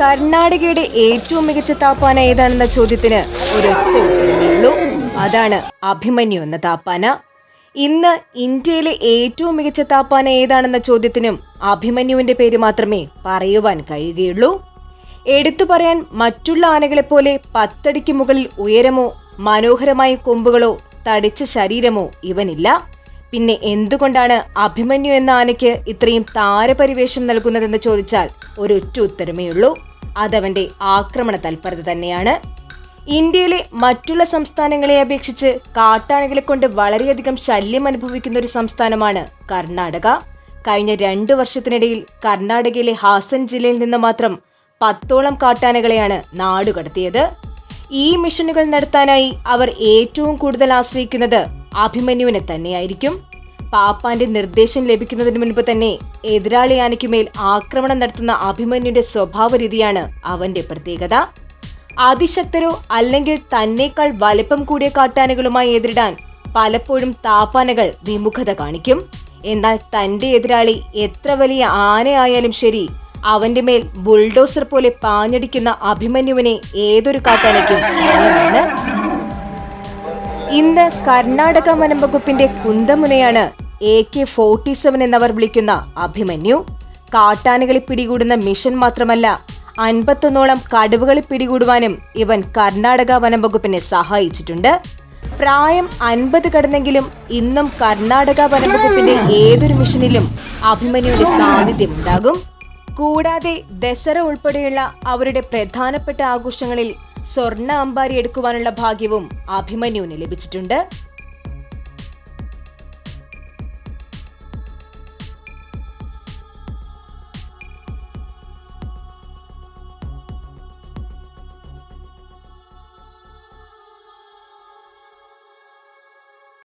കർണാടകയുടെ ഏറ്റവും മികച്ച താപ്പാന ഏതാണെന്ന ചോദ്യത്തിന് ഒരൊറ്റ ഉത്തരമുള്ളൂ അതാണ് അഭിമന്യു എന്ന താപ്പാന. ഇന്ന് ഇന്ത്യയിലെ ഏറ്റവും മികച്ച താപ്പാന ഏതാണെന്ന ചോദ്യത്തിനും അഭിമന്യുവിന്റെ പേര് മാത്രമേ പറയുവാൻ കഴിയുകയുള്ളൂ. എടുത്തു പറയാൻ മറ്റുള്ള ആനകളെപ്പോലെ പത്തടിക്ക് മുകളിൽ ഉയരമോ മനോഹരമായ കൊമ്പുകളോ തടിച്ച ശരീരമോ ഇവനില്ല. പിന്നെ എന്തുകൊണ്ടാണ് അഭിമന്യു എന്ന ആനയ്ക്ക് ഇത്രയും താരപരിവേഷം നൽകുന്നതെന്ന് ചോദിച്ചാൽ ഒരൊറ്റ ഉത്തരമേ ഉള്ളൂ. അതവന്റെ ആക്രമണ തൽപരത തന്നെയാണ്. ഇന്ത്യയിലെ മറ്റുള്ള സംസ്ഥാനങ്ങളെ അപേക്ഷിച്ച് കാട്ടാനകളെ കൊണ്ട് വളരെയധികം ശല്യം അനുഭവിക്കുന്ന ഒരു സംസ്ഥാനമാണ് കർണാടക. കഴിഞ്ഞ രണ്ടു വർഷത്തിനിടയിൽ കർണാടകയിലെ ഹാസൻ ജില്ലയിൽ നിന്ന് മാത്രം പത്തോളം കാട്ടാനകളെയാണ് നാടുകടത്തിയത്. ഈ മിഷനുകൾ നടത്താനായി അവർ ഏറ്റവും കൂടുതൽ ആശ്രയിക്കുന്നത് അഭിമന്യുവിനെ തന്നെയായിരിക്കും. പാപ്പാന്റെ നിർദ്ദേശം ലഭിക്കുന്നതിന് മുൻപ് തന്നെ എതിരാളി ആനയ്ക്കുമേൽ ആക്രമണം നടത്തുന്ന അഭിമന്യുന്റെ സ്വഭാവ രീതിയാണ് അവന്റെ പ്രത്യേകത. അതിശക്തരോ അല്ലെങ്കിൽ തന്നേക്കാൾ വലിപ്പം കൂടിയ കാട്ടാനകളുമായി എതിരിടാൻ പലപ്പോഴും താപ്പാനകൾ വിമുഖത കാണിക്കും. എന്നാൽ തന്റെ എതിരാളി എത്ര വലിയ ആനയായാലും ശരി അവന്റെ മേൽ ബുൾഡോസർ പോലെ പാഞ്ഞടിക്കുന്ന അഭിമന്യുവിനെ ഏതൊരു കാട്ടാനയ്ക്കും ഇന്ന് കർണാടക വനം വകുപ്പിന്റെ കുന്തമുനയാണ് എ കെ ഫോർട്ടി സെവൻ എന്നവർ വിളിക്കുന്ന അഭിമന്യു. കാട്ടാനകളെ പിടികൂടുന്ന മിഷൻ മാത്രമല്ല അൻപത്തൊന്നോളം കടുവകളെ പിടികൂടുവാനും ഇവൻ കർണാടക വനം വകുപ്പിനെ സഹായിച്ചിട്ടുണ്ട്. പ്രായം അൻപത് കടന്നെങ്കിലും ഇന്നും കർണാടക വനം വകുപ്പിന്റെ ഏതൊരു മിഷനിലും അഭിമന്യുടെ സാന്നിധ്യം ഉണ്ടാകും കൂടാതെ ദസറ ഉൾപ്പെടെയുള്ള അവരുടെ പ്രധാനപ്പെട്ട ആഘോഷങ്ങളിൽ സ്വർണ അമ്പാരി എടുക്കുവാനുള്ള ഭാഗ്യവും അഭിമന്യുവിന് ലഭിച്ചിട്ടുണ്ട്.